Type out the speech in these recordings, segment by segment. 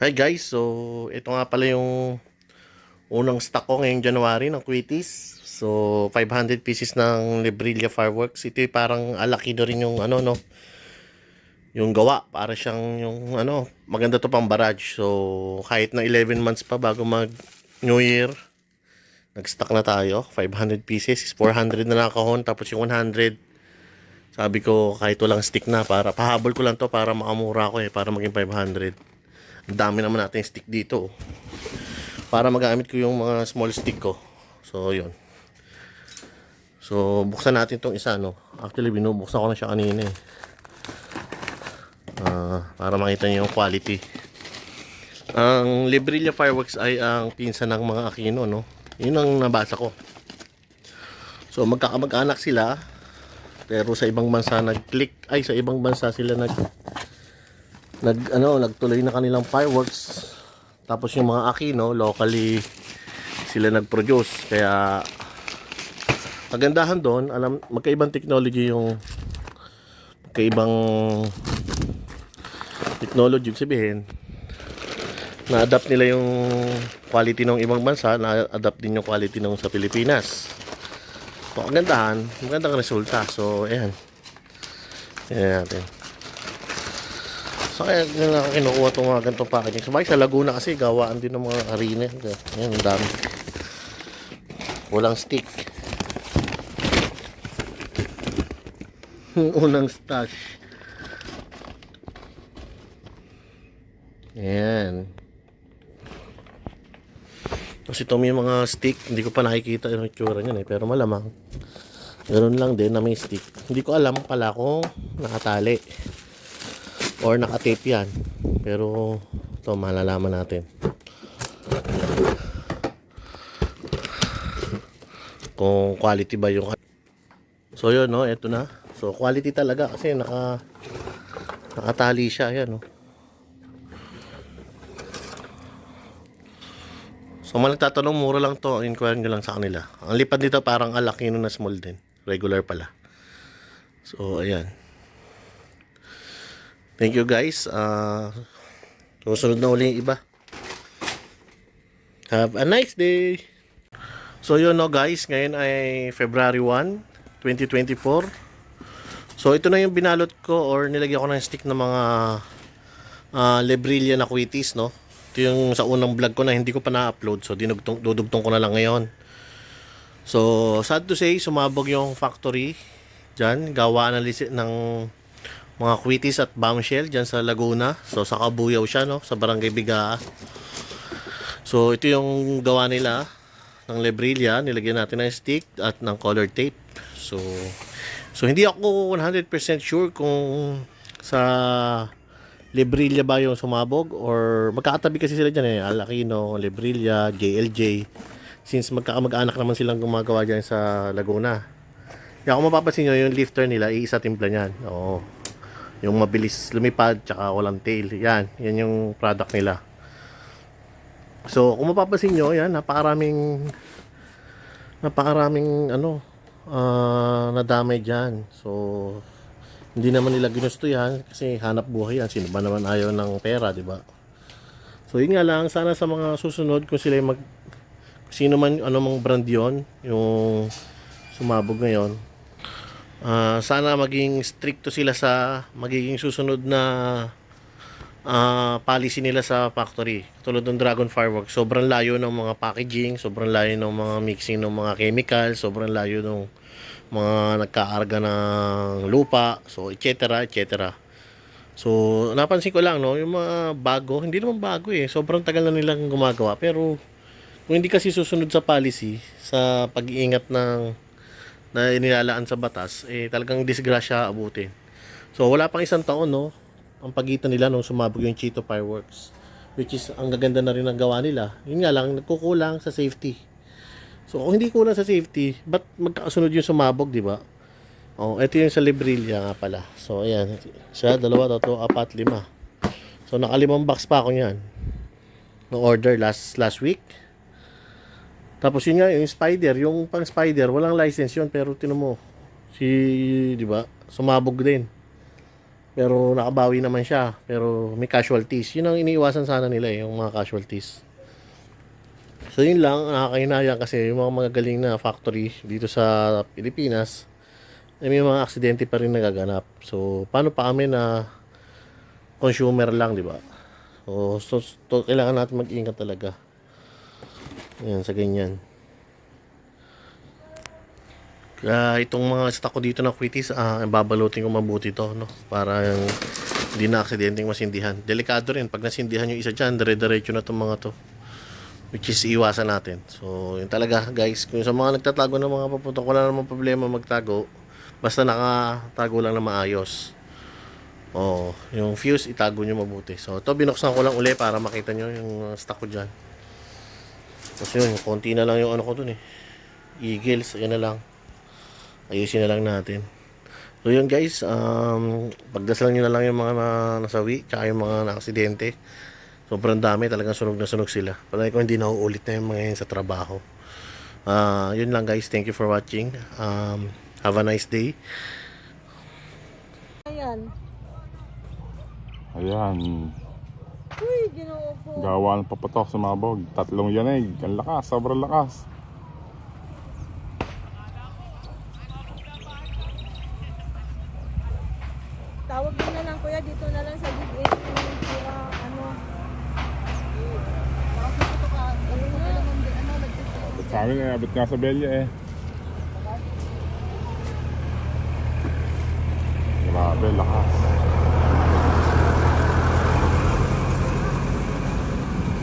Hi guys, so ito nga pala yung unang stock ko ngayong January ng Quitties. So 500 pieces ng Librilla Fireworks. Ito yung parang alaki na rin yung ano no. Yung gawa para siyang yung ano, maganda to pang barrage. So kahit na 11 months pa bago mag New Year, nag-stock na tayo. 500 pieces, 400 na nakahon tapos yung 100 sabi ko kahit walang stick na para pahabol ko lang to para makamura ko eh para maging 500. Ang dami naman natin stick dito. oh. Para magamit ko yung mga small stick ko. So, yun. So, buksan natin tong isa, no? Actually, binubuksan ko na siya kanina eh. Ah, para makita niyo yung quality. Ang Librilla Fireworks ay ang pinsan ng mga Aquino, no? Yun ang nabasa ko. So, magkakamag-anak sila. Pero sa ibang bansa nag-click, ay sa ibang bansa sila nag nag ano nagtuloy na kanilang fireworks. Tapos yung mga Aquino locally sila nag-produce. Kaya magandahan doon alam magkaibang technology yung magkaibang technology sabihin na-adapt nila yung quality ng ibang bansa na-adapt din yung quality ng sa Pilipinas. So ang gandahan magandang resulta. So ayan. Ayan natin So kaya ako kinukuha itong mga ganitong packaging. Sabay sa Laguna kasi gawaan din ng mga arena. Yan, dami. Walang stick. Unang stash. Yan. Tapos ito may mga stick. Hindi ko pa nakikita yung itsura niyan eh. Pero malamang. Ganun lang din na may stick. Hindi ko alam pala kung nakatali or nakatape yan pero ito malalaman natin kung quality ba yung so yun no ito na so quality talaga kasi naka nakatali siya yan no So, mga nagtatanong, mura lang to. Inquire nyo lang sa kanila. Ang lipad dito parang alakino na small din. Regular pala. So, ayan. Thank you guys. Uh, susunod na uli yung iba. Have a nice day. So yun no guys, ngayon ay February 1, 2024. So ito na yung binalot ko or nilagyan ko ng stick ng mga uh, Lebrilla na quitties no. Ito yung sa unang vlog ko na hindi ko pa na-upload. So dinugtong, dudugtong ko na lang ngayon. So sad to say, sumabog yung factory dyan. Gawa ng, lisi- ng mga quitties at bombshell dyan sa Laguna. So sa Kabuyaw siya no, sa Barangay Bigaa. So ito yung gawa nila ng Lebrilla, nilagyan natin ng stick at ng color tape. So so hindi ako 100% sure kung sa Lebrilla ba yung sumabog or magkakatabi kasi sila dyan eh, Alakino, Lebrilla, JLJ. Since magkakamag-anak naman silang gumagawa dyan sa Laguna. Kaya kung mapapansin nyo, yung lifter nila, iisa timpla niyan. Oo. Yung mabilis lumipad, tsaka walang tail. Yan, yan yung product nila. So, kung mapapansin nyo, yan, napakaraming napakaraming ano ah nadamay dyan. So, hindi naman nila ginusto yan kasi hanap buhay yan. Sino ba naman ayaw ng pera, di ba? So, yun nga lang, sana sa mga susunod, kung sila yung mag, sino man, ano mang brand yon yung sumabog ngayon, Ah, sana maging stricto sila sa magiging susunod na ah, policy nila sa factory. Tulad ng Dragon Fireworks, sobrang layo ng mga packaging, sobrang layo ng mga mixing ng mga chemical, sobrang layo ng mga nagkaarga ng lupa, so etc. etc. So, napansin ko lang, no, yung mga bago, hindi naman bago eh. Sobrang tagal na nilang gumagawa. Pero, kung hindi kasi susunod sa policy, sa pag-iingat ng na inilalaan sa batas, eh talagang disgrasya abutin. So wala pang isang taon no, ang pagitan nila nung sumabog yung Cheeto Fireworks. Which is, ang gaganda na rin ang gawa nila. Yun nga lang, nagkukulang sa safety. So kung hindi kulang sa safety, ba't magkakasunod yung sumabog, di ba? Oh, ito yung sa Librilla nga pala. So ayan, isa, dalawa, tatlo, apat, lima. So nakalimang box pa ako niyan. No order last last week. Tapos yun nga, yung spider, yung pang spider, walang license yun, pero tinan mo, si, di ba, sumabog din. Pero nakabawi naman siya. Pero may casualties. Yun ang iniiwasan sana nila eh, yung mga casualties. So yun lang, nakakainaya kasi yung mga magagaling na factory dito sa Pilipinas, ay may mga aksidente pa rin nagaganap. So paano pa kami na consumer lang, di ba? So, so, so kailangan natin mag-ingat talaga. Yan, sa ganyan. Kaya itong mga stock ko dito na quitis, ah, babalutin ko mabuti to, no? Para hindi na aksidenteng masindihan. Delikado rin. Pag nasindihan yung isa dyan, dire-diretso na itong mga to. Which is iwasan natin. So, yun talaga, guys. Kung sa mga nagtatago ng mga paputok, wala namang problema magtago. Basta nakatago lang na maayos. Oh, yung fuse, itago nyo mabuti. So, ito binuksan ko lang uli para makita nyo yung stock ko dyan. Tapos yun, konti na lang yung ano ko dun eh. Eagles, yun na lang. Ayusin na lang natin. So yun guys, um, pagdasal nyo na lang yung mga na, nasawi, tsaka yung mga na-aksidente. Sobrang dami, talagang sunog na sunog sila. Palagi ko hindi nauulit na yung mga yan sa trabaho. Ah, yun lang guys, thank you for watching. Um, have a nice day. Ayan. Ayan, Uy, ginoo po. gawa ng papatok sa mabog. Tatlong yanig. Ang lakas, sobrang lakas. Tawag mo na lang kuya, dito na lang sa Big 8 yung sira, ano. Ano na? Ano, Abot sa amin eh, abot nga sa belya eh. Grabe, lakas.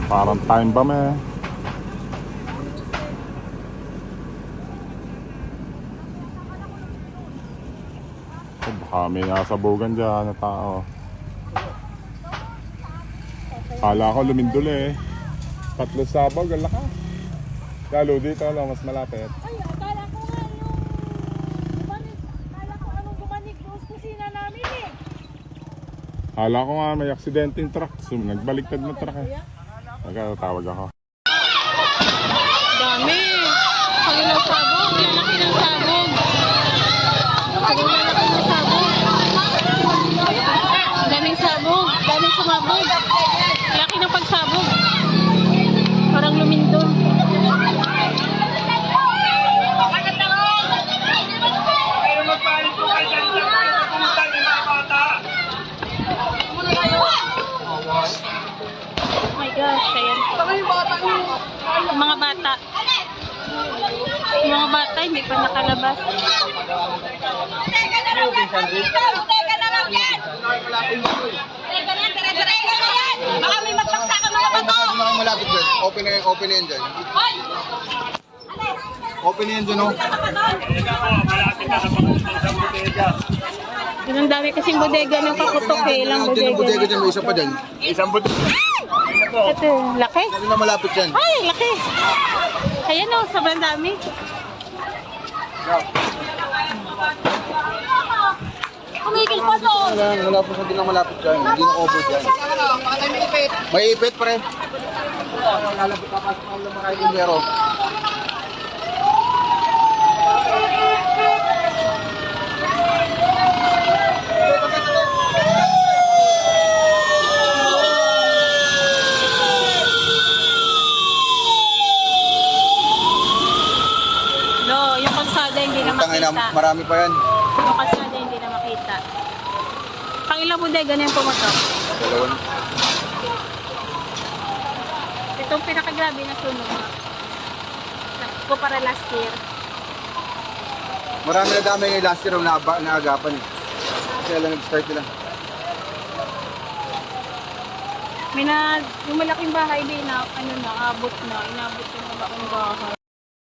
Parang time bomb eh. Oh, Baka may nasabugan dyan na tao. Kala ko lumindol eh. Tatlo sabog, ang lakas. Lalo dito lang, mas malapit. Ay, akala ko nga yung gumanig. Akala ko anong gumanig doon sa kusina namin eh. Kala ko nga may aksidente yung truck. So, nagbaliktad na truck eh. Nagkatawag ako. Dami. Panginoon sabog. Sabog. Ang laki ng sabog. Daming sabog. Daming sumabog. Hindi pa nakalabas. Baka may magsaksakan mga bato. Mga malapit dyan. Open na yan, open na yan dyan. Open na yan dyan, oh. Ang dami kasing bodega ng paputok eh. Ilang Dyan ang bodega bodega. dyan, may isa pa dyan. Ito, laki. Sabi na malapit dyan. Ay, laki. Ayan o, sobrang dami. Kumigil pa to. Wala, po sa din ang malapit dyan. Hindi na over dyan. May ipit, pre. Lalabot ka pa sa mga makailindero. No, yung kalsada makita. marami pa yan. Yung kalsada hindi na makita. Pang ilang bodega na yung pumotok? Dalawa na. Itong pinakagrabe na sunog. Ko para last year. Marami na dami ngayon last year ang naaba- naagapan eh. Kaya lang nag-start nila. May na, yung malaking bahay din na, ano na, abot na, inabot yung malaking bahay.